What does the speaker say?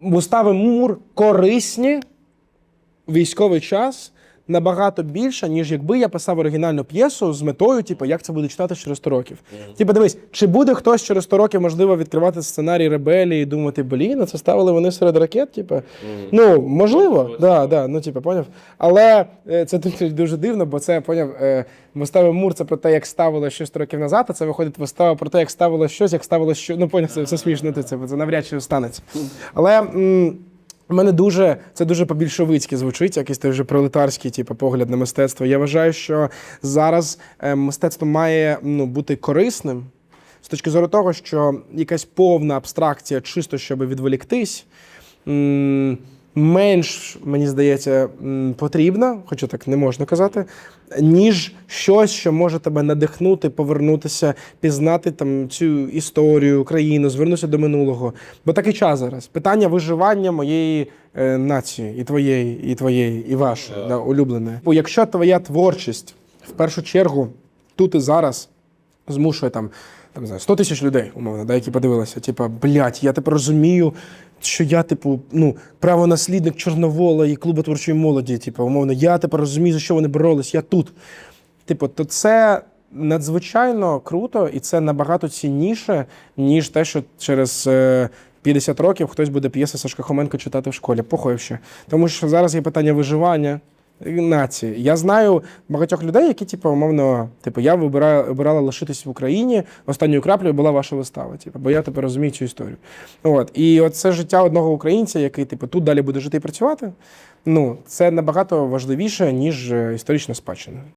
Вистави Мур корисні військовий час набагато більше, ніж якби я писав оригінальну п'єсу з метою, типу, як це буде читати через 100 років. Типу, дивись, чи буде хтось через 100 років, можливо, відкривати сценарій ребелії і думати, блін, це ставили вони серед ракет? Типу? Ну, можливо, да, да, ну, типу, поняв. Але е, це дуже, дивно, бо це поняв. е, Вистава Мур це про те, як ставили щось років назад, а це виходить вистава про те, як ставило щось, як ставило що. Ну, поняв, це все смішно, це, це навряд чи станеться. Але. м, у мене дуже це дуже по-більшовицьки звучить, якийсь той вже пролетарський типу, погляд на мистецтво. Я вважаю, що зараз е, мистецтво має ну, бути корисним з точки зору того, що якась повна абстракція, чисто щоб відволіктись, менш, мені здається, потрібна, хоча так не можна казати, ніж щось, що може тебе надихнути, повернутися, пізнати там цю історію, країну, звернутися до минулого. Бо такий час зараз. Питання виживання моєї е, нації, і твоєї, і твоєї, і вашої, да, улюбленої. Бо якщо твоя творчість в першу чергу тут і зараз змушує там, там не знаю, 100 тисяч людей, умовно, да, які подивилися, типа, блядь, я тепер розумію, що я, типу, ну, правонаслідник Чорновола і клубу творчої молоді, типу, умовно, я тепер розумію, за що вони боролись, я тут. Типу, то це надзвичайно круто, і це набагато цінніше, ніж те, що через. е, 50 років хтось буде п'єси Сашка Хоменко читати в школі. Похуй ще. Тому що зараз є питання виживання нації. Я знаю багатьох людей, які, типу, умовно, типу, я вибираю, вибирала лишитись в Україні. Останньою краплею була ваша вистава. Типу, бо я тепер розумію цю історію. От. І оце це життя одного українця, який, типу, тут далі буде жити і працювати. Ну, це набагато важливіше, ніж е, історична спадщина.